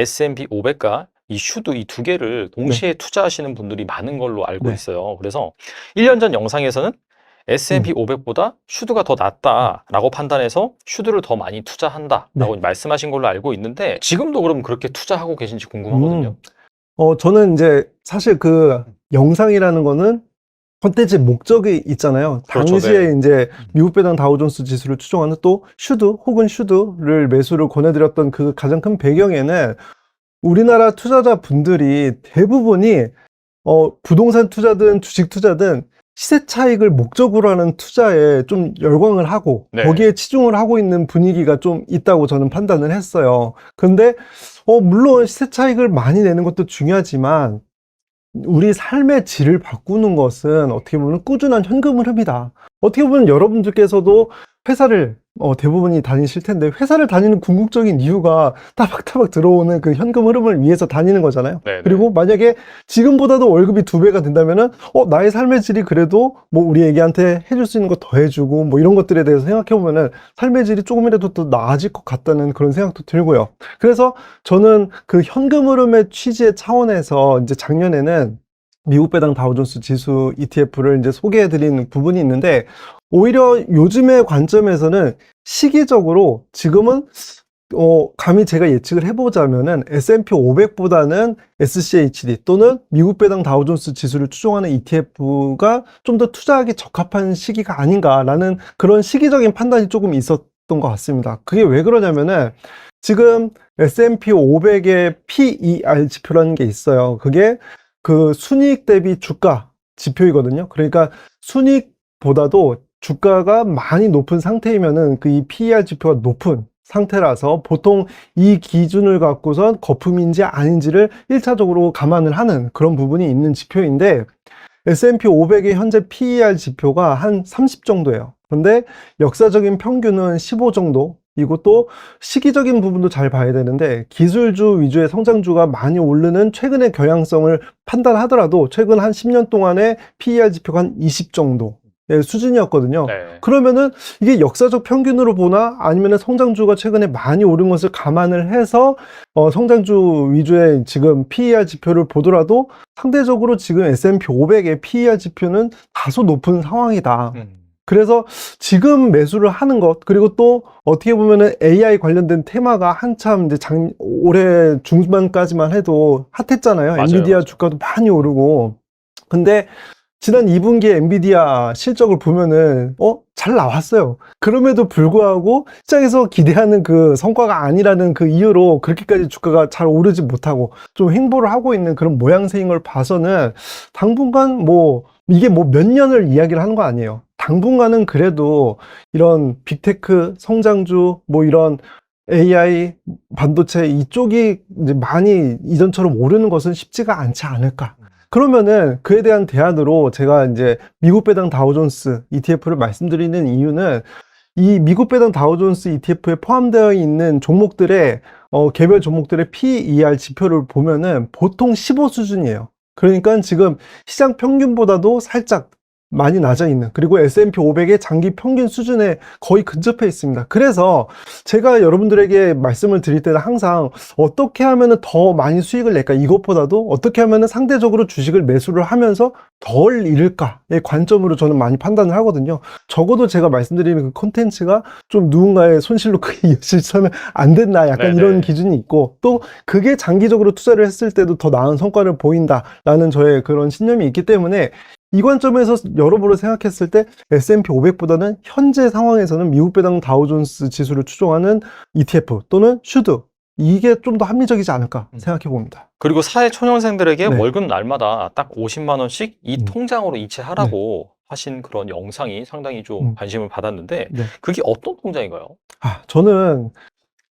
S&P 500과 이 슈드 이 두 개를 동시에 투자하시는 분들이 많은 걸로 알고 네. 있어요. 그래서 1년 전 영상에서는 S&P 500보다 슈드가 더 낫다라고 판단해서 슈드를 더 많이 투자한다라고 말씀하신 걸로 알고 있는데 지금도 그럼 그렇게 투자하고 계신지 궁금하거든요. 음. 어, 저는 이제 사실 그 영상이라는 거는 컨텐츠 목적이 있잖아요. 그렇죠, 당시에 이제 미국 배당 다우존스 지수를 추종하는 또 슈드 혹은 슈드를 매수를 권해드렸던 그 가장 큰 배경에는 우리나라 투자자 분들이 대부분이 어, 부동산 투자든 주식 투자든 시세 차익을 목적으로 하는 투자에 좀 열광을 하고 네. 거기에 치중을 하고 있는 분위기가 좀 있다고 저는 판단을 했어요. 근데 어, 물론 시세 차익을 많이 내는 것도 중요하지만 우리 삶의 질을 바꾸는 것은 어떻게 보면 꾸준한 현금 흐름이다. 어떻게 보면 여러분들께서도 회사를 어, 대부분이 다니실 텐데 회사를 다니는 궁극적인 이유가 따박따박 들어오는 그 현금 흐름을 위해서 다니는 거잖아요. 네네. 그리고 만약에 지금보다도 월급이 두 배가 된다면은 어 나의 삶의 질이 그래도 뭐 우리 애기한테 해줄 수 있는 거 더 해주고 뭐 이런 것들에 대해서 생각해 보면은 삶의 질이 조금이라도 더 나아질 것 같다는 그런 생각도 들고요. 그래서 저는 그 현금 흐름의 취지의 차원에서 이제 작년에는 미국 배당 다우존스 지수 ETF를 이제 소개해 드린 부분이 있는데 오히려 요즘의 관점에서는 시기적으로 지금은 어, 감히 제가 예측을 해보자면은 S&P 500보다는 SCHD 또는 미국 배당 다우존스 지수를 추종하는 ETF가 좀 더 투자하기 적합한 시기가 아닌가라는 그런 시기적인 판단이 조금 있었던 것 같습니다. 그게 왜 그러냐면은 지금 S&P 500의 PER 지표라는 게 있어요. 그게 그 순이익 대비 주가 지표이거든요. 그러니까 순이익보다도 주가가 많이 높은 상태이면은 그 이 PER 지표가 높은 상태라서 보통 이 기준을 갖고선 거품인지 아닌지를 1차적으로 감안을 하는 그런 부분이 있는 지표인데 S&P 500의 현재 PER 지표가 한 30 정도예요. 그런데 역사적인 평균은 15 정도. 이것도 시기적인 부분도 잘 봐야 되는데 기술주 위주의 성장주가 많이 오르는 최근의 경향성을 판단하더라도 최근 한 10년 동안의 PER 지표가 한 20 정도 의 수준이었거든요. 네. 그러면은 이게 역사적 평균으로 보나 아니면은 성장주가 최근에 많이 오른 것을 감안을 해서 어, 성장주 위주의 지금 PER 지표를 보더라도 상대적으로 지금 S&P 500의 PER 지표는 다소 높은 상황이다. 음. 그래서 지금 매수를 하는 것 그리고 또 어떻게 보면은 AI 관련된 테마가 한참 이제 작 올해 중반까지만 해도 핫했잖아요. 맞아요, 엔비디아 맞아요. 주가도 많이 오르고. 근데 지난 2분기에 엔비디아 실적을 보면은 어 잘 나왔어요. 그럼에도 불구하고 시장에서 기대하는 그 성과가 아니라는 그 이유로 그렇게까지 주가가 잘 오르지 못하고 좀 횡보를 하고 있는 그런 모양새인 걸 봐서는 당분간 뭐 이게 뭐 몇 년을 이야기를 하는 거 아니에요. 당분간은 그래도 이런 빅테크 성장주 뭐 이런 AI 반도체 이쪽이 이제 많이 이전처럼 오르는 것은 쉽지가 않지 않을까. 그러면은 그에 대한 대안으로 제가 이제 미국 배당 다우존스 ETF를 말씀드리는 이유는 이 미국 배당 다우존스 ETF에 포함되어 있는 종목들의 어, 개별 종목들의 PER 지표를 보면은 보통 15 수준이에요. 그러니까 지금 시장 평균보다도 살짝 많이 낮아 있는 그리고 S&P 500의 장기 평균 수준에 거의 근접해 있습니다. 그래서 제가 여러분들에게 말씀을 드릴 때는 항상 어떻게 하면은 더 많이 수익을 낼까 이것보다도 어떻게 하면은 상대적으로 주식을 매수를 하면서 덜 잃을까의 관점으로 저는 많이 판단을 하거든요. 적어도 제가 말씀드리는 그 콘텐츠가 좀 누군가의 손실로 크게 이어지면 안 된다 약간 네네. 이런 기준이 있고 또 그게 장기적으로 투자를 했을 때도 더 나은 성과를 보인다라는 저의 그런 신념이 있기 때문에 이 관점에서 여러모로 생각했을 때 S&P 500보다는 현재 상황에서는 미국 배당 다우존스 지수를 추종하는 ETF 또는 슈드 이게 좀 더 합리적이지 않을까 음. 생각해 봅니다. 그리고 사회 초년생들에게 네. 월급 날마다 딱 50만 원씩 이 음. 통장으로 이체하라고 하신 그런 영상이 상당히 좀 음. 관심을 받았는데 네. 그게 어떤 통장인가요? 아, 저는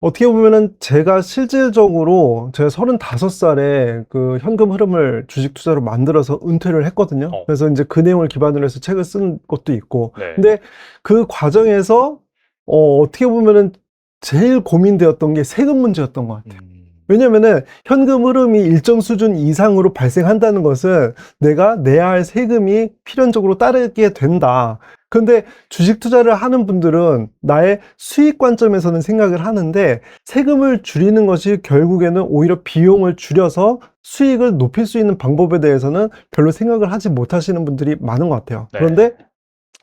어떻게 보면은 제가 실질적으로 제가 35살에 그 현금 흐름을 주식 투자로 만들어서 은퇴를 했거든요. 어. 그래서 이제 그 내용을 기반으로 해서 책을 쓴 것도 있고. 네. 근데 그 과정에서 어, 어떻게 보면은 제일 고민되었던 게 세금 문제였던 것 같아요. 음. 왜냐면은 현금 흐름이 일정 수준 이상으로 발생한다는 것은 내가 내야 할 세금이 필연적으로 따르게 된다. 근데 주식 투자를 하는 분들은 나의 수익 관점에서는 생각을 하는데 세금을 줄이는 것이 결국에는 오히려 비용을 줄여서 수익을 높일 수 있는 방법에 대해서는 별로 생각을 하지 못하시는 분들이 많은 것 같아요. 네. 그런데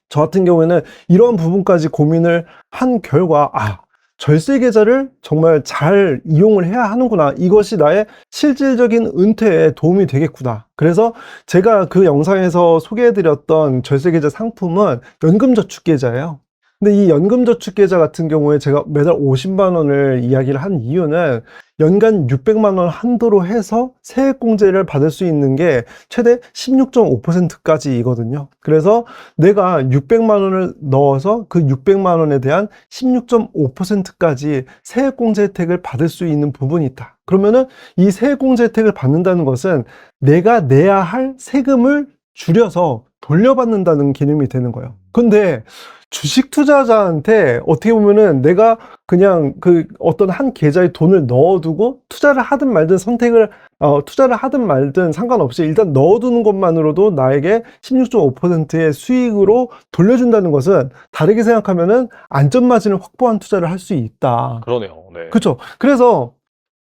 저 같은 경우에는 이런 부분까지 고민을 한 결과, 아, 절세 계좌를 정말 잘 이용을 해야 하는구나. 이것이 나의 실질적인 은퇴에 도움이 되겠구나. 그래서 제가 그 영상에서 소개해드렸던 절세 계좌 상품은 연금저축 계좌예요. 근데 이 연금저축 계좌 같은 경우에 제가 매달 50만 원을 이야기를 한 이유는 연간 600만 원 한도로 해서 세액공제를 받을 수 있는 게 최대 16.5%까지이거든요. 그래서 내가 600만 원을 넣어서 그 600만 원에 대한 16.5%까지 세액공제 혜택을 받을 수 있는 부분이 있다. 그러면은 이 세액공제 혜택을 받는다는 것은 내가 내야 할 세금을 줄여서 돌려받는다는 개념이 되는 거예요. 근데 주식 투자자한테 어떻게 보면은 내가 그냥 그 어떤 한 계좌에 돈을 넣어두고 투자를 하든 말든 선택을 어, 투자를 하든 말든 상관없이 일단 넣어두는 것만으로도 나에게 16.5%의 수익으로 돌려준다는 것은 다르게 생각하면은 안전 마진을 확보한 투자를 할 수 있다. 그러네요. 네. 그렇죠. 그래서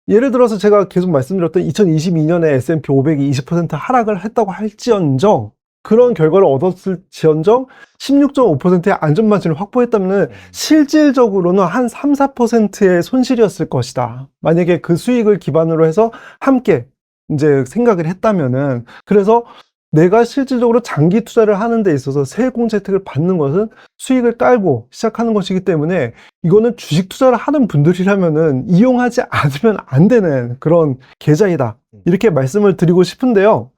예를 들어서 제가 계속 말씀드렸던 2022년에 S&P 500이 20% 하락을 했다고 할지언정 그런 결과를 얻었을 지언정 16.5%의 안전마진을 확보했다면 음. 실질적으로는 한 3, 4%의 손실이었을 것이다. 만약에 그 수익을 기반으로 해서 함께 이제 생각을 했다면은 그래서 내가 실질적으로 장기 투자를 하는 데 있어서 세액공제 혜택을 받는 것은 수익을 깔고 시작하는 것이기 때문에 이거는 주식 투자를 하는 분들이라면은 이용하지 않으면 안 되는 그런 계좌이다. 이렇게 말씀을 드리고 싶은데요.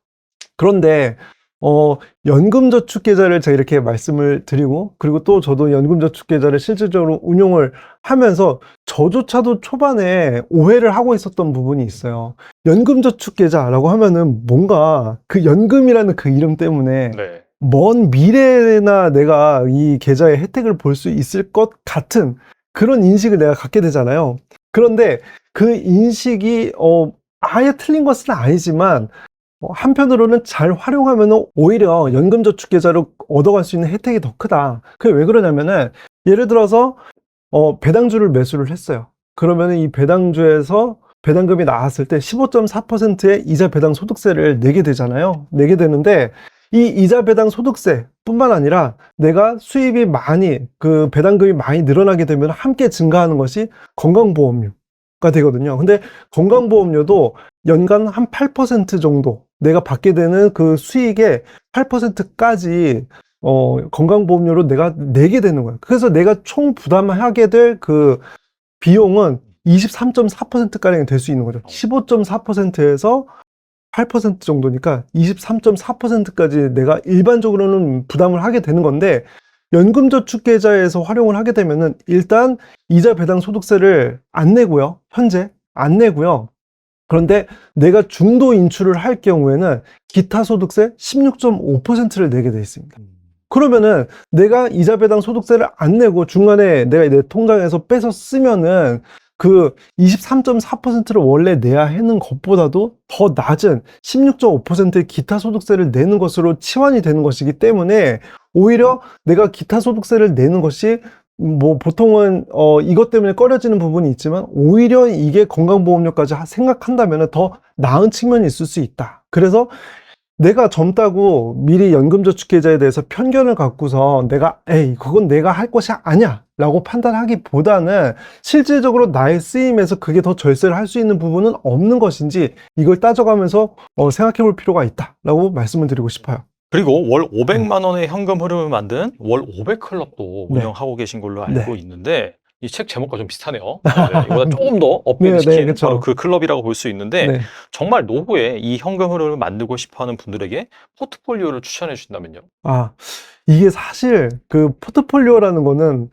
그런데 어, 연금저축 계좌를 제가 이렇게 말씀을 드리고, 그리고 또 저도 연금저축 계좌를 실질적으로 운용을 하면서 저조차도 초반에 오해를 하고 있었던 부분이 있어요. 연금저축 계좌라고 하면은 뭔가 그 연금이라는 그 이름 때문에 네. 먼 미래나 내가 이 계좌의 혜택을 볼 수 있을 것 같은 그런 인식을 내가 갖게 되잖아요. 그런데 그 인식이 어, 아예 틀린 것은 아니지만 어, 한편으로는 잘 활용하면 오히려 연금저축 계좌로 얻어갈 수 있는 혜택이 더 크다. 그게 왜 그러냐면은 예를 들어서 어, 배당주를 매수를 했어요. 그러면 이 배당주에서 배당금이 나왔을 때 15.4%의 이자 배당 소득세를 내게 되잖아요. 내게 되는데 이 이자 배당 소득세 뿐만 아니라 내가 수입이 많이 그 배당금이 많이 늘어나게 되면 함께 증가하는 것이 건강보험료가 되거든요. 근데 건강보험료도 연간 한 8% 정도 내가 받게 되는 그 수익의 8%까지 어, 건강보험료로 내가 내게 되는 거예요. 그래서 내가 총 부담하게 될 그 비용은 23.4%가량이 될 수 있는 거죠. 15.4%에서 8% 정도니까 23.4%까지 내가 일반적으로는 부담을 하게 되는 건데 연금저축 계좌에서 활용을 하게 되면은 일단 이자 배당 소득세를 안 내고요. 현재 안 내고요. 그런데 내가 중도 인출을 할 경우에는 기타 소득세 16.5%를 내게 돼 있습니다. 그러면은 내가 이자 배당 소득세를 안 내고 중간에 내가 내 통장에서 빼서 쓰면은 그 23.4%를 원래 내야 하는 것보다도 더 낮은 16.5%의 기타 소득세를 내는 것으로 치환이 되는 것이기 때문에 오히려 내가 기타 소득세를 내는 것이 뭐 보통은 어 이것 때문에 꺼려지는 부분이 있지만 오히려 이게 건강보험료까지 하- 생각한다면 더 나은 측면이 있을 수 있다. 그래서 내가 젊다고 미리 연금저축 계좌에 대해서 편견을 갖고서 내가 에이 그건 내가 할 것이 아니야 라고 판단하기보다는 실질적으로 나의 쓰임에서 그게 더 절세를 할 수 있는 부분은 없는 것인지 이걸 따져가면서 어, 생각해 볼 필요가 있다 라고 말씀을 드리고 싶어요 그리고 월 500만 원의 현금 흐름을 만든 월 500클럽도 네. 운영하고 계신 걸로 알고 네. 있는데 이 책 제목과 좀 비슷하네요. 네, 이보다 조금 더 네, 업데이트 네, 시킨 그쵸. 바로 그 클럽이라고 볼 수 있는데 네. 정말 노후에 이 현금 흐름을 만들고 싶어하는 분들에게 포트폴리오를 추천해 주신다면요. 아, 이게 사실 그 포트폴리오라는 거는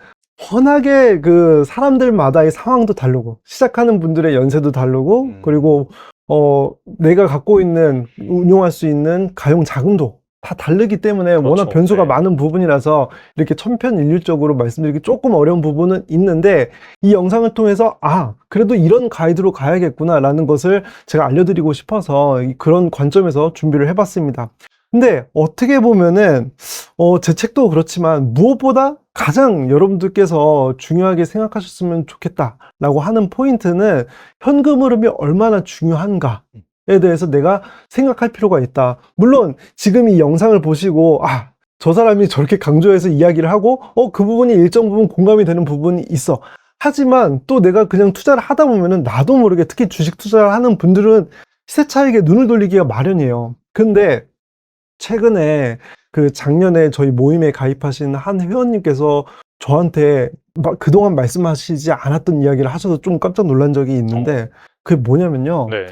워낙에 그 사람들마다의 상황도 다르고 시작하는 분들의 연세도 다르고 음. 그리고 어 내가 갖고 있는 운용할 수 있는 가용 자금도 다 다르기 때문에 그렇죠. 워낙 변수가 네. 많은 부분이라서 이렇게 천편일률적으로 말씀드리기 조금 어려운 부분은 있는데 이 영상을 통해서 아 그래도 이런 가이드로 가야겠구나라는 것을 제가 알려드리고 싶어서 이- 그런 관점에서 준비를 해봤습니다. 근데 어떻게 보면은 어, 제 책도 그렇지만 무엇보다 가장 여러분들께서 중요하게 생각하셨으면 좋겠다라고 하는 포인트는 현금 흐름이 얼마나 중요한가에 대해서 내가 생각할 필요가 있다. 물론 지금 이 영상을 보시고 아, 저 사람이 저렇게 강조해서 이야기를 하고 어, 그 부분이 일정 부분 공감이 되는 부분이 있어. 하지만 또 내가 그냥 투자를 하다 보면은 나도 모르게 특히 주식 투자를 하는 분들은 시세 차익에 눈을 돌리기가 마련이에요. 근데 최근에 그 작년에 저희 모임에 가입하신 한 회원님께서 저한테 막 그동안 말씀하시지 않았던 이야기를 하셔서 좀 깜짝 놀란 적이 있는데 그게 뭐냐면요. 네.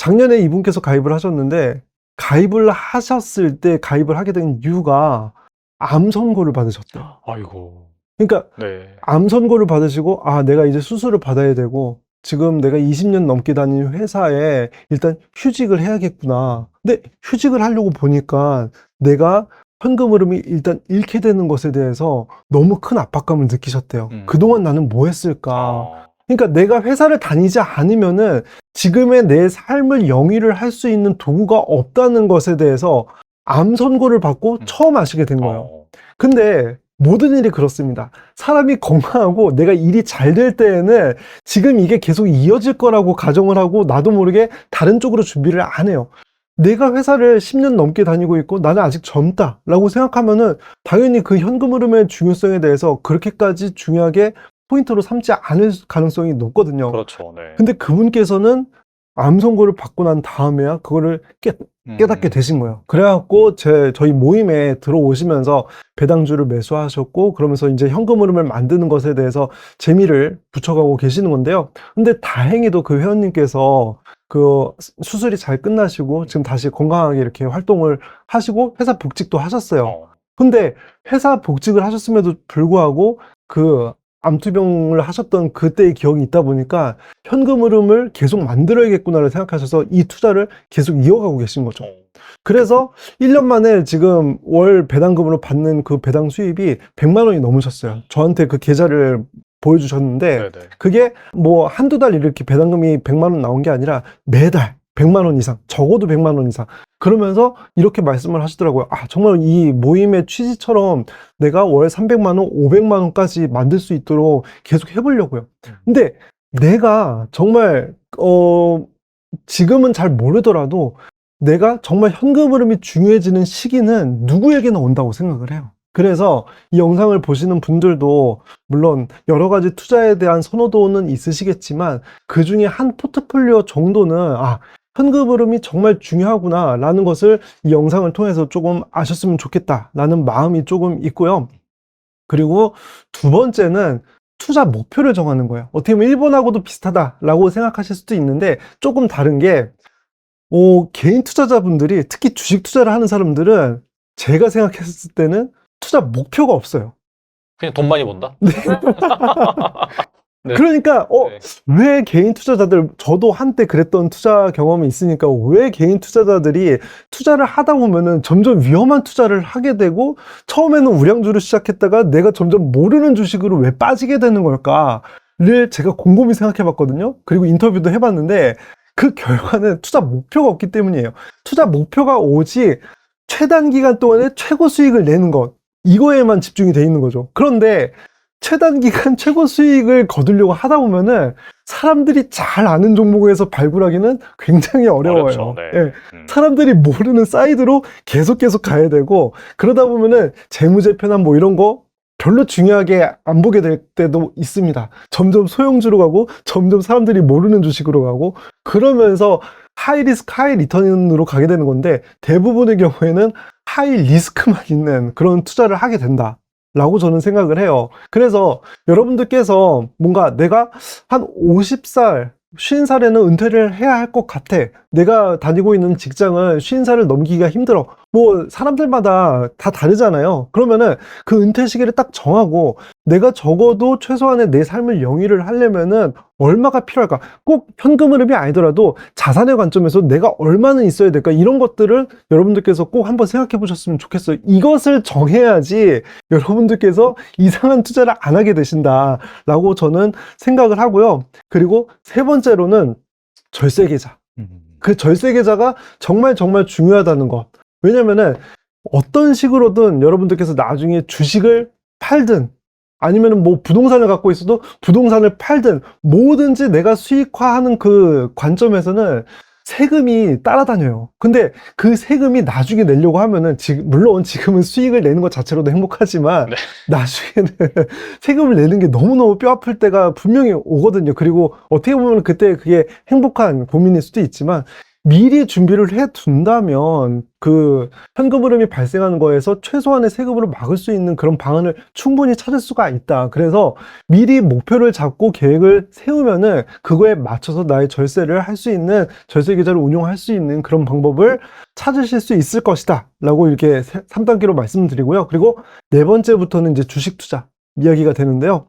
작년에 이분께서 가입을 하셨는데 가입을 하셨을 때 가입을 하게 된 이유가 암 선고를 받으셨대요. 아이고. 그러니까 네. 암 선고를 받으시고 아 내가 이제 수술을 받아야 되고 지금 내가 20년 넘게 다닌 회사에 일단 휴직을 해야겠구나. 근데 휴직을 하려고 보니까 내가 현금 흐름이 일단 잃게 되는 것에 대해서 너무 큰 압박감을 느끼셨대요. 음. 그동안 나는 뭐 했을까? 아. 그러니까 내가 회사를 다니지 않으면은 지금의 내 삶을 영위를 할 수 있는 도구가 없다는 것에 대해서 암 선고를 받고 음. 처음 아시게 된 거예요. 어. 근데 모든 일이 그렇습니다. 사람이 건강하고 내가 일이 잘 될 때에는 지금 이게 계속 이어질 거라고 가정을 하고 나도 모르게 다른 쪽으로 준비를 안 해요. 내가 회사를 10년 넘게 다니고 있고 나는 아직 젊다라고 생각하면은 당연히 그 현금 흐름의 중요성에 대해서 그렇게까지 중요하게 포인트로 삼지 않을 가능성이 높거든요. 그렇죠. 네. 근데 그분께서는 암 선고를 받고 난 다음에야 그거를 깨, 깨닫게 음. 되신 거예요. 그래갖고 제 저희 모임에 들어오시면서 배당주를 매수하셨고 그러면서 이제 현금 흐름을 만드는 것에 대해서 재미를 붙여가고 계시는 건데요. 근데 다행히도 그 회원님께서 그 수술이 잘 끝나시고 지금 다시 건강하게 이렇게 활동을 하시고 회사 복직도 하셨어요. 어. 근데 회사 복직을 하셨음에도 불구하고 그 암투병을 하셨던 그때의 기억이 있다 보니까 현금 흐름을 계속 만들어야겠구나를 생각하셔서 이 투자를 계속 이어가고 계신 거죠. 어. 그래서 1년 만에 지금 월 배당금으로 받는 그 배당 수입이 100만 원이 넘으셨어요. 저한테 그 계좌를 보여주셨는데 네네. 그게 뭐 한두 달 이렇게 배당금이 100만 원 나온 게 아니라 매달 100만 원 이상, 적어도 100만 원 이상. 그러면서 이렇게 말씀을 하시더라고요. 아, 정말 이 모임의 취지처럼 내가 월 300만 원, 500만 원까지 만들 수 있도록 계속 해 보려고요. 근데 내가 정말, 어, 지금은 잘 모르더라도 내가 정말 현금 흐름이 중요해지는 시기는 누구에게나 온다고 생각을 해요. 그래서 이 영상을 보시는 분들도 물론 여러 가지 투자에 대한 선호도는 있으시겠지만 그 중에 한 포트폴리오 정도는 아, 현금 흐름이 정말 중요하구나 라는 것을 이 영상을 통해서 조금 아셨으면 좋겠다 라는 마음이 조금 있고요. 그리고 두 번째는 투자 목표를 정하는 거예요. 어떻게 보면 일본하고도 비슷하다라고 생각하실 수도 있는데 조금 다른 게 어, 개인 투자자분들이 특히 주식 투자를 하는 사람들은 제가 생각했을 때는 투자 목표가 없어요. 그냥 돈 많이 번다? 네. 그러니까 어, 네. 왜 개인 투자자들 저도 한때 그랬던 투자 경험이 있으니까 왜 개인 투자자들이 투자를 하다 보면은 점점 위험한 투자를 하게 되고 처음에는 우량주를 시작했다가 내가 점점 모르는 주식으로 왜 빠지게 되는 걸까를 제가 곰곰이 생각해 봤거든요. 그리고 인터뷰도 해 봤는데 그 결과는 투자 목표가 없기 때문이에요. 투자 목표가 오직 최단 기간 동안에 최고 수익을 내는 것 이거에만 집중이 돼 있는 거죠. 그런데 최단 기간 최고 수익을 거두려고 하다 보면은 사람들이 잘 아는 종목에서 발굴하기는 굉장히 어려워요. 어렵죠, 네. 예. 음. 사람들이 모르는 사이드로 계속 계속 가야 되고 그러다 보면은 재무제표나 뭐 이런 거 별로 중요하게 안 보게 될 때도 있습니다. 점점 소형주로 가고 점점 사람들이 모르는 주식으로 가고 그러면서 하이 리스크 하이 리턴으로 가게 되는 건데 대부분의 경우에는 하이 리스크만 있는 그런 투자를 하게 된다. 라고 저는 생각을 해요. 그래서 여러분들께서 뭔가 내가 한 50살, 50살에는 은퇴를 해야 할 것 같아. 내가 다니고 있는 직장은 50살을 넘기기가 힘들어. 뭐 사람들마다 다 다르잖아요. 그러면은 그 은퇴 시기를 딱 정하고 내가 적어도 최소한의 내 삶을 영위를 하려면은 얼마가 필요할까? 꼭 현금 흐름이 아니더라도 자산의 관점에서 내가 얼마는 있어야 될까? 이런 것들을 여러분들께서 꼭 한번 생각해 보셨으면 좋겠어요. 이것을 정해야지 여러분들께서 이상한 투자를 안 하게 되신다라고 저는 생각을 하고요. 그리고 세 번째로는 절세 계좌. 그 절세 계좌가 정말 정말 중요하다는 것. 왜냐면은 어떤 식으로든 여러분들께서 나중에 주식을 팔든 아니면은 뭐 부동산을 갖고 있어도 부동산을 팔든 뭐든지 내가 수익화하는 그 관점에서는 세금이 따라다녀요. 근데 그 세금이 나중에 내려고 하면은 지금 물론 지금은 수익을 내는 것 자체로도 행복하지만 네. 나중에는 세금을 내는 게 너무너무 뼈 아플 때가 분명히 오거든요. 그리고 어떻게 보면 그때 그게 행복한 고민일 수도 있지만 미리 준비를 해 둔다면 그 현금 흐름이 발생하는 거에서 최소한의 세금으로 막을 수 있는 그런 방안을 충분히 찾을 수가 있다. 그래서 미리 목표를 잡고 계획을 세우면은 그거에 맞춰서 나의 절세를 할 수 있는 절세 계좌를 운용할 수 있는 그런 방법을 찾으실 수 있을 것이다. 라고 이렇게 3단계로 말씀드리고요. 그리고 네 번째부터는 이제 주식 투자 이야기가 되는데요.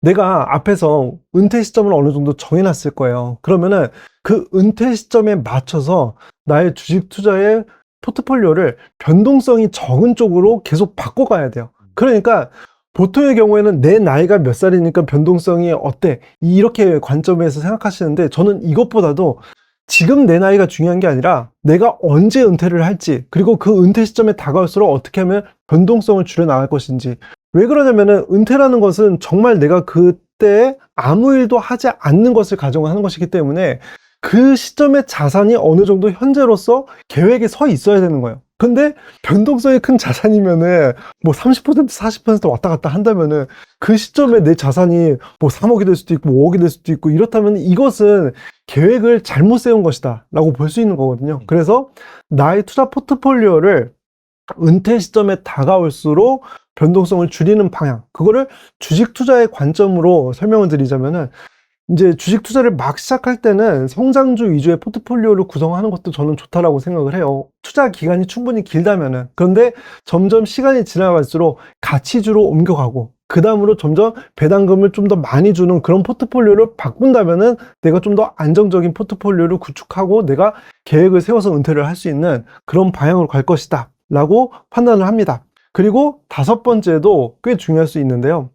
내가 앞에서 은퇴 시점을 어느 정도 정해놨을 거예요. 그러면은 그 은퇴 시점에 맞춰서 나의 주식 투자의 포트폴리오를 변동성이 적은 쪽으로 계속 바꿔가야 돼요. 그러니까 보통의 경우에는 내 나이가 몇 살이니까 변동성이 어때? 이렇게 관점에서 생각하시는데 저는 이것보다도 지금 내 나이가 중요한 게 아니라 내가 언제 은퇴를 할지 그리고 그 은퇴 시점에 다가올수록 어떻게 하면 변동성을 줄여 나갈 것인지 왜 그러냐면은 은퇴라는 것은 정말 내가 그때 아무 일도 하지 않는 것을 가정하는 것이기 때문에 그 시점의 자산이 어느 정도 현재로서 계획에 서 있어야 되는 거예요. 근데 변동성이 큰 자산이면은 뭐 30% 40% 왔다 갔다 한다면은 그 시점에 내 자산이 뭐 3억이 될 수도 있고 5억이 될 수도 있고 이렇다면 이것은 계획을 잘못 세운 것이다 라고 볼 수 있는 거거든요. 그래서 나의 투자 포트폴리오를 은퇴 시점에 다가올수록 변동성을 줄이는 방향 그거를 주식 투자의 관점으로 설명을 드리자면은 이제 주식 투자를 막 시작할 때는 성장주 위주의 포트폴리오를 구성하는 것도 저는 좋다라고 생각을 해요. 투자 기간이 충분히 길다면은. 그런데 점점 시간이 지나갈수록 가치주로 옮겨가고, 그 다음으로 점점 배당금을 좀 더 많이 주는 그런 포트폴리오를 바꾼다면은 내가 좀 더 안정적인 포트폴리오를 구축하고 내가 계획을 세워서 은퇴를 할 수 있는 그런 방향으로 갈 것이다. 라고 판단을 합니다. 그리고 다섯 번째도 꽤 중요할 수 있는데요.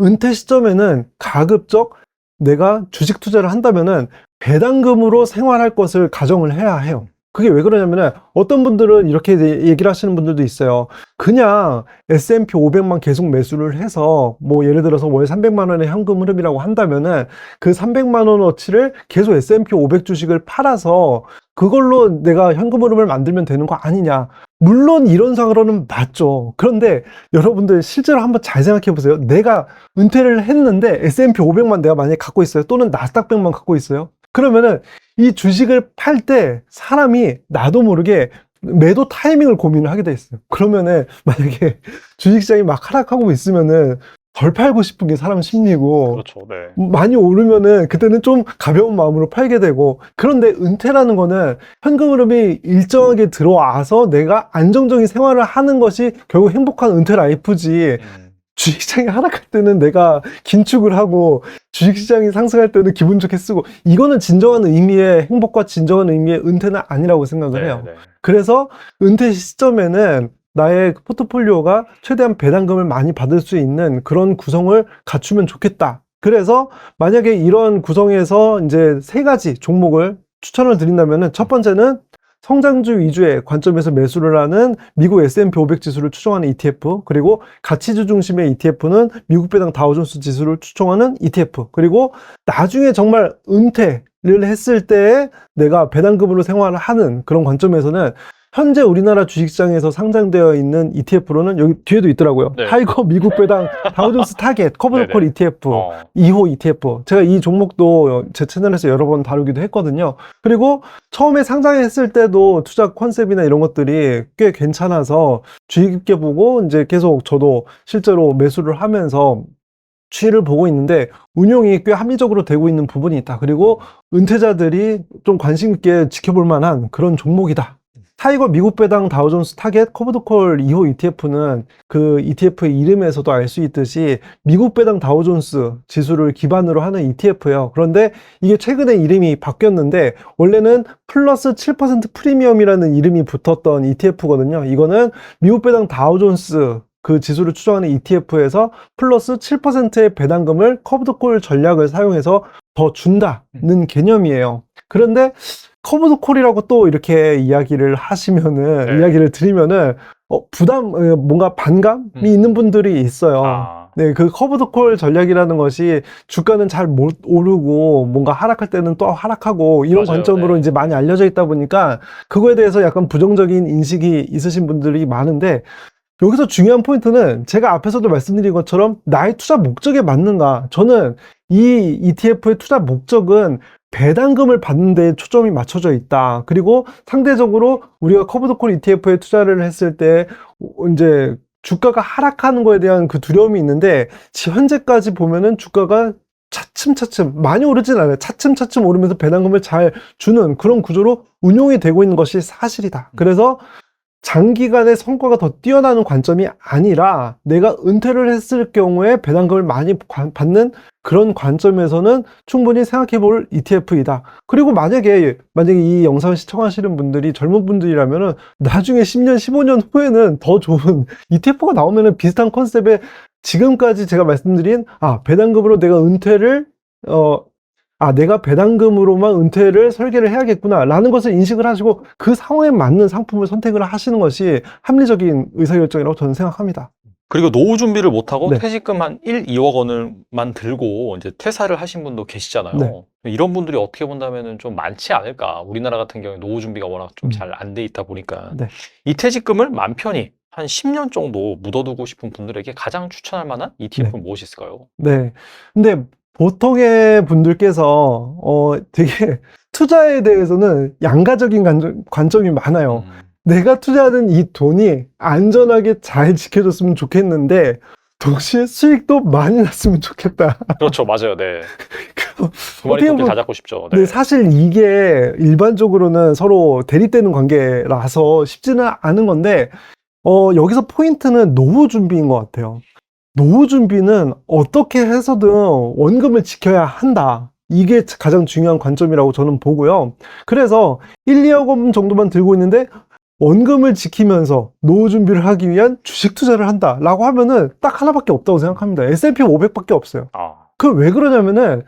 은퇴 시점에는 가급적 내가 주식 투자를 한다면은 배당금으로 생활할 것을 가정을 해야 해요. 그게 왜 그러냐면은 어떤 분들은 이렇게 얘기를 하시는 분들도 있어요. 그냥 S&P 500만 계속 매수를 해서 뭐 예를 들어서 월 300만 원의 현금 흐름이라고 한다면은 그 300만 원어치를 계속 S&P 500 주식을 팔아서 그걸로 내가 현금 흐름을 만들면 되는 거 아니냐. 물론 이론상으로는 맞죠. 그런데 여러분들 실제로 한번 잘 생각해 보세요. 내가 은퇴를 했는데 S&P 500만 내가 만약에 갖고 있어요. 또는 나스닥 100만 갖고 있어요. 그러면은 이 주식을 팔 때 사람이 나도 모르게 매도 타이밍을 고민을 하게 돼 있어요. 그러면은 만약에 주식시장이 막 하락하고 있으면은 덜 팔고 싶은 게 사람 심리고 그렇죠. 네. 많이 오르면은 그때는 좀 가벼운 마음으로 팔게 되고 그런데 은퇴라는 거는 현금 흐름이 일정하게 들어와서 내가 안정적인 생활을 하는 것이 결국 행복한 은퇴 라이프지 음. 주식시장이 하락할 때는 내가 긴축을 하고 주식시장이 상승할 때는 기분 좋게 쓰고 이거는 진정한 의미의 행복과 진정한 의미의 은퇴는 아니라고 생각을 해요. 네, 네. 그래서 은퇴 시점에는 나의 포트폴리오가 최대한 배당금을 많이 받을 수 있는 그런 구성을 갖추면 좋겠다. 그래서 만약에 이런 구성에서 이제 세 가지 종목을 추천을 드린다면은 첫 번째는 성장주 위주의 관점에서 매수를 하는 미국 S&P 500 지수를 추종하는 ETF, 그리고 가치주 중심의 ETF는 미국 배당 다우존스 지수를 추종하는 ETF, 그리고 나중에 정말 은퇴를 했을 때 내가 배당금으로 생활을 하는 그런 관점에서는 현재 우리나라 주식시장에서 상장되어 있는 ETF로는 여기 뒤에도 있더라고요. 네. 타이거 미국 배당 다우존스 타겟 커버콜 네네. ETF 어. 2호 ETF. 제가 이 종목도 제 채널에서 여러 번 다루기도 했거든요. 그리고 처음에 상장했을 때도 투자 컨셉이나 이런 것들이 꽤 괜찮아서 주의 깊게 보고 이제 계속 저도 실제로 매수를 하면서 추이를 보고 있는데 운용이 꽤 합리적으로 되고 있는 부분이 있다. 그리고 은퇴자들이 좀 관심 있게 지켜볼 만한 그런 종목이다. 타이거 미국 배당 다우존스 타겟 커브드콜 2호 ETF는 그 ETF의 이름에서도 알 수 있듯이 미국 배당 다우존스 지수를 기반으로 하는 ETF예요. 그런데 이게 최근에 이름이 바뀌었는데 원래는 플러스 7% 프리미엄이라는 이름이 붙었던 ETF거든요. 이거는 미국 배당 다우존스 그 지수를 추정하는 ETF에서 플러스 7%의 배당금을 커브드콜 전략을 사용해서 더 준다는 개념이에요. 그런데 커브드 콜이라고 또 이렇게 이야기를 하시면은 네. 이야기를 드리면은 어, 부담 어, 뭔가 반감이 음. 있는 분들이 있어요. 아, 네, 그 커브드 콜 전략이라는 것이 주가는 잘 못 오르고 뭔가 하락할 때는 또 하락하고 이런 맞아요. 관점으로 네. 이제 많이 알려져 있다 보니까 그거에 대해서 약간 부정적인 인식이 있으신 분들이 많은데 여기서 중요한 포인트는 제가 앞에서도 말씀드린 것처럼 나의 투자 목적에 맞는가? 저는 이 ETF의 투자 목적은 배당금을 받는 데 초점이 맞춰져 있다. 그리고 상대적으로 우리가 커브드콜 ETF에 투자를 했을 때 어, 이제 주가가 하락하는 거에 대한 그 두려움이 있는데 지- 현재까지 보면은 주가가 차츰차츰 많이 오르진 않아요. 차츰차츰 오르면서 배당금을 잘 주는 그런 구조로 운용이 되고 있는 것이 사실이다. 그래서 장기간의 성과가 더 뛰어나는 관점이 아니라 내가 은퇴를 했을 경우에 배당금을 많이 관- 받는 그런 관점에서는 충분히 생각해 볼 ETF이다. 그리고 만약에, 만약에 이 영상을 시청하시는 분들이 젊은 분들이라면은 나중에 10년, 15년 후에는 더 좋은 ETF가 나오면은 비슷한 컨셉의 지금까지 제가 말씀드린, 아, 배당금으로 내가 은퇴를, 어, 아, 내가 배당금으로만 은퇴를 설계를 해야겠구나, 라는 것을 인식을 하시고 그 상황에 맞는 상품을 선택을 하시는 것이 합리적인 의사결정이라고 저는 생각합니다. 그리고 노후 준비를 못하고 네. 퇴직금 한 1, 2억 원을만 들고 이제 퇴사를 하신 분도 계시잖아요. 네. 이런 분들이 어떻게 본다면 좀 많지 않을까. 우리나라 같은 경우에 노후 준비가 워낙 좀 음. 잘안 돼 있다 보니까. 네. 이 퇴직금을 맘 편히 한 10년 정도 묻어두고 싶은 분들에게 가장 추천할 만한 ETF는 무엇이 있을까요? 네. 근데 보통의 분들께서, 어, 되게 투자에 대해서는 양가적인 관점, 관점이 많아요. 음, 내가 투자하는 이 돈이 안전하게 잘 지켜졌으면 좋겠는데, 동시에 수익도 많이 났으면 좋겠다. 그렇죠. 맞아요. 네. 두 어떻게 보면- 다 잡고 싶죠. 네. 근데 사실 이게 일반적으로는 서로 대립되는 관계라서 쉽지는 않은 건데, 어, 여기서 포인트는 노후 준비인 것 같아요. 노후 준비는 어떻게 해서든 원금을 지켜야 한다. 이게 가장 중요한 관점이라고 저는 보고요. 그래서 1, 2억 원 정도만 들고 있는데 원금을 지키면서 노후 준비를 하기 위한 주식 투자를 한다라고 하면은 딱 하나밖에 없다고 생각합니다. S&P 500밖에 없어요. 아, 그왜 그러냐면은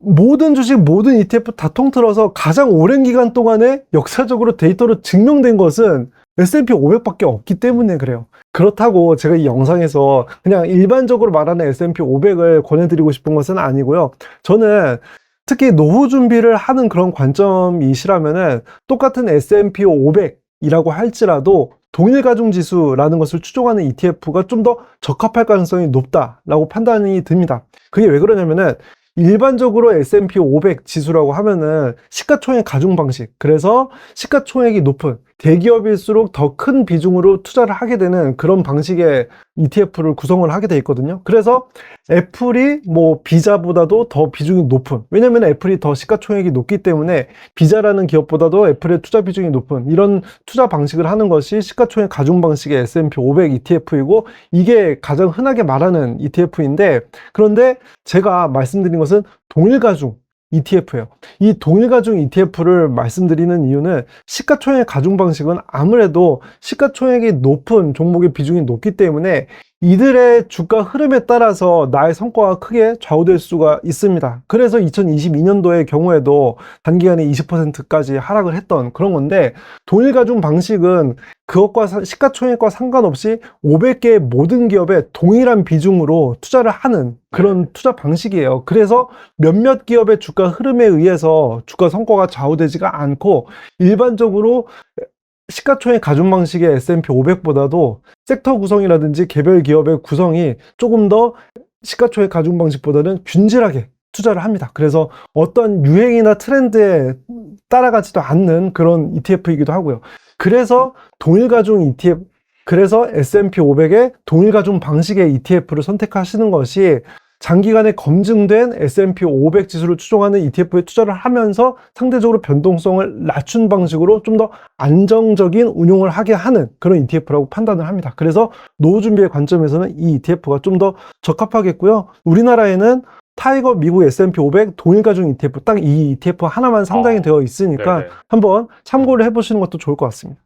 모든 주식, 모든 ETF 다 통틀어서 가장 오랜 기간 동안에 역사적으로 데이터로 증명된 것은 S&P 500밖에 없기 때문에 그래요. 그렇다고 제가 이 영상에서 그냥 일반적으로 말하는 S&P 500을 권해드리고 싶은 것은 아니고요. 저는 특히 노후 준비를 하는 그런 관점이시라면은 똑같은 S&P 500 이라고 할지라도 동일 가중 지수라는 것을 추종하는 ETF가 좀 더 적합할 가능성이 높다라고 판단이 듭니다. 그게 왜 그러냐면은 일반적으로 S&P 500 지수라고 하면은 시가총액 가중 방식. 그래서 시가총액이 높은 대기업일수록 더 큰 비중으로 투자를 하게 되는 그런 방식의 ETF를 구성을 하게 돼 있거든요. 그래서 애플이 뭐 비자보다도 더 비중이 높은. 왜냐면 애플이 더 시가총액이 높기 때문에 비자라는 기업보다도 애플의 투자 비중이 높은 이런 투자 방식을 하는 것이 시가총액 가중 방식의 S&P 500 ETF이고 이게 가장 흔하게 말하는 ETF인데 그런데 제가 말씀드린 것은 동일 가중 ETF예요. 이 동일 가중 ETF를 말씀드리는 이유는 시가총액 가중 방식은 아무래도 시가총액이 높은 종목의 비중이 높기 때문에 이들의 주가 흐름에 따라서 나의 성과가 크게 좌우될 수가 있습니다. 그래서 2022년도의 경우에도 단기간에 20%까지 하락을 했던 그런 건데 동일 가중 방식은 그것과 사- 시가총액과 상관없이 500개의 모든 기업에 동일한 비중으로 투자를 하는 그런 투자 방식이에요. 그래서 몇몇 기업의 주가 흐름에 의해서 주가 성과가 좌우되지가 않고 일반적으로 시가총액 가중 방식의 S&P 500보다도 섹터 구성이라든지 개별 기업의 구성이 조금 더 시가총액 가중 방식보다는 균질하게 투자를 합니다. 그래서 어떤 유행이나 트렌드에 따라가지도 않는 그런 ETF이기도 하고요. 그래서 동일 가중 ETF, 그래서 S&P 500의 동일 가중 방식의 ETF를 선택하시는 것이 장기간에 검증된 S&P 500 지수를 추종하는 ETF에 투자를 하면서 상대적으로 변동성을 낮춘 방식으로 좀 더 안정적인 운용을 하게 하는 그런 ETF라고 판단을 합니다. 그래서 노후 준비의 관점에서는 이 ETF가 좀 더 적합하겠고요. 우리나라에는 타이거 미국 S&P 500 동일 가중 ETF 딱 이 ETF 하나만 상당히 어, 되어 있으니까 네네. 한번 참고를 해보시는 것도 좋을 것 같습니다.